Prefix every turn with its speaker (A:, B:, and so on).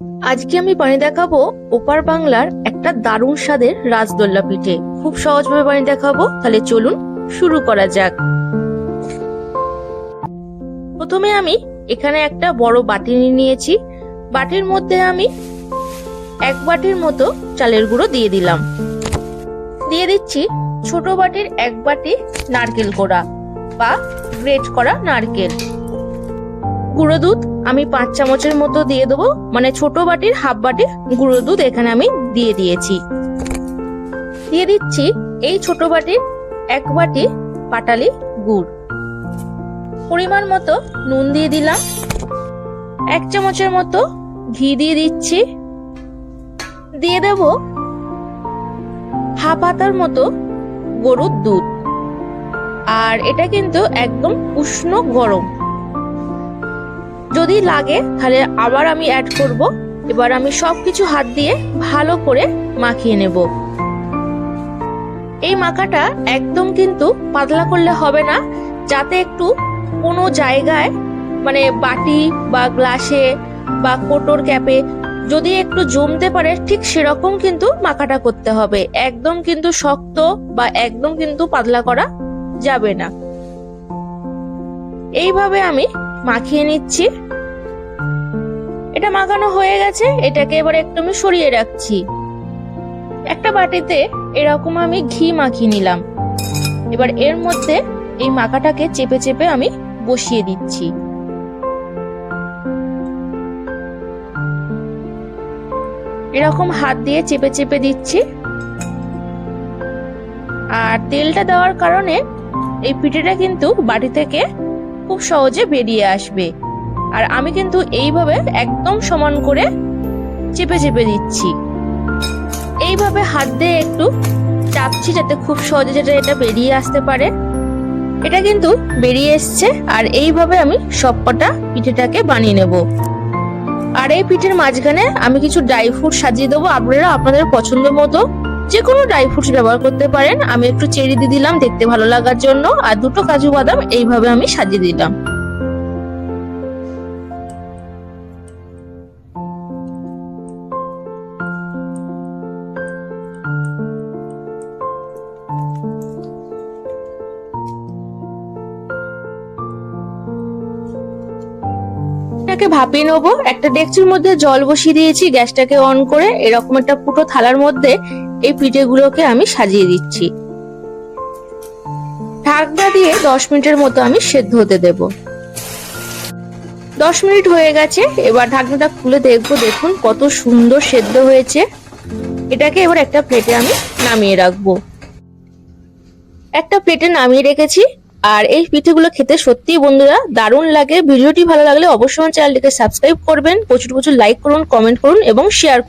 A: আজকে আমি বানিয়ে দেখাবো ওপার বাংলার একটা দারুণ স্বাদের রাজদোল্লা পিঠে। খুব সহজভাবে বানিয়ে দেখাবো, তাহলে চলুন শুরু করা যাক। প্রথমে আমি এখানে একটা বড় বাটি নিয়ে নিয়েছি। বাটির মধ্যে আমি এক বাটির মতো চালের গুঁড়ো দিয়ে দিলাম। দিয়ে দিচ্ছি ছোট বাটির এক বাটি নারকেল কোড়া বা গ্রেট করা নারকেল। গুঁড়ো দুধ আমি পাঁচ চামচের মতো দিয়ে দেবো। মানে ছোট বাটির, হাফ বাটির গুঁড়ো দুধ এখানে আমি দিয়ে দিয়েছি। দিয়ে দিচ্ছি এই ছোট বাটির এক বাটি পাটালি গুড়। পরিমাণ মতো নুন দিয়ে দিলাম। এক চামচের মতো ঘি দিয়ে দিচ্ছি। দিয়ে দেব হাফ হাতার মতো গরুর দুধ। আর এটা কিন্তু একদম উষ্ণ গরম। যদি লাগে, তাহলে আবার আমি অ্যাড করব। এবার আমি সব কিছু হাত দিয়ে ভালো করে মাখিয়ে নেব। এই মাখাটা একদম কিন্তু পাতলা করলে হবে না, যাতে একটু কোনো জায়গায় মানে বাটি বা গ্লাসে বা কোটোর ক্যাপে যদি একটু জমতে পারে, ঠিক সেরকম কিন্তু মাখাটা করতে হবে। একদম কিন্তু শক্ত বা একদম কিন্তু পাতলা করা যাবে না। এইভাবে আমি মাখিয়ে নিচ্ছি। এটা মাখানো হয়ে গেছে, এটাকে এবার একটু আমি সরিয়ে রাখছি। একটা বাটিতে এরকম আমি ঘি মাখিয়ে নিলাম। এবার এর মধ্যে এই মাখাটাকে চেপে চেপে আমি বসিয়ে দিচ্ছি। এরকম হাত দিয়ে চেপে চেপে দিচ্ছি। আর তেলটা দেওয়ার কারণে এই পিঠেটা কিন্তু বাটি থেকে খুব সহজে বেরিয়ে আসবে। আর আমি কিন্তু এইভাবে একদম সমান করে চেপে চেপে দিচ্ছি। এইভাবে হাত দিয়ে একটু চাপছি যাতে খুব সহজে যেটা এটা বেরিয়ে আসতে পারে। এটা কিন্তু বেরিয়ে এসছে আর এইভাবে আমি সবকটা পিঠেটাকে বানিয়ে নেব। আর এই পিঠের মাঝখানে আমি কিছু ড্রাই ফ্রুট সাজিয়ে দেবো। আপনারা আপনাদের পছন্দ মতো যে কোনো ড্রাই ফ্রুটস ব্যবহার করতে পারেন। আমি একটু চেরি দিয়ে দিলাম, দেখতে ভালো লাগার জন্য। আর দুটো কাজু বাদাম এইভাবে আমি সাজিয়ে দিলাম। ভাপিয়ে নেব। একটা ডেকচির মধ্যে জল বসিয়ে দিয়েছি, গ্যাসটাকে অন করে। এরকম একটা ফুটো থালার মধ্যে এই পিঠেগুলোকে আমি সাজিয়ে দিচ্ছি। ঢাকনা দিয়ে দশ মিনিটের মতো আমি সেদ্ধ হতে দেব। দশ মিনিট হয়ে গেছে, এবার ঢাকনাটা খুলে দেখব, দেখুন কত সুন্দর সেদ্ধ হয়েছে। এটাকে এবার একটা প্লেটে আমি নামিয়ে রাখব। একটা প্লেটে নামিয়ে রেখেছি, আর এই পিঠেগুলো খেতে সত্যিই বন্ধুরা দারুণ লাগে। ভিডিওটি ভালো লাগলে অবশ্যই চ্যানেলটিকে সাবস্ক্রাইব করবেন, প্রচুর প্রচুর লাইক করুন কমেন্ট করুন এবং শেয়ার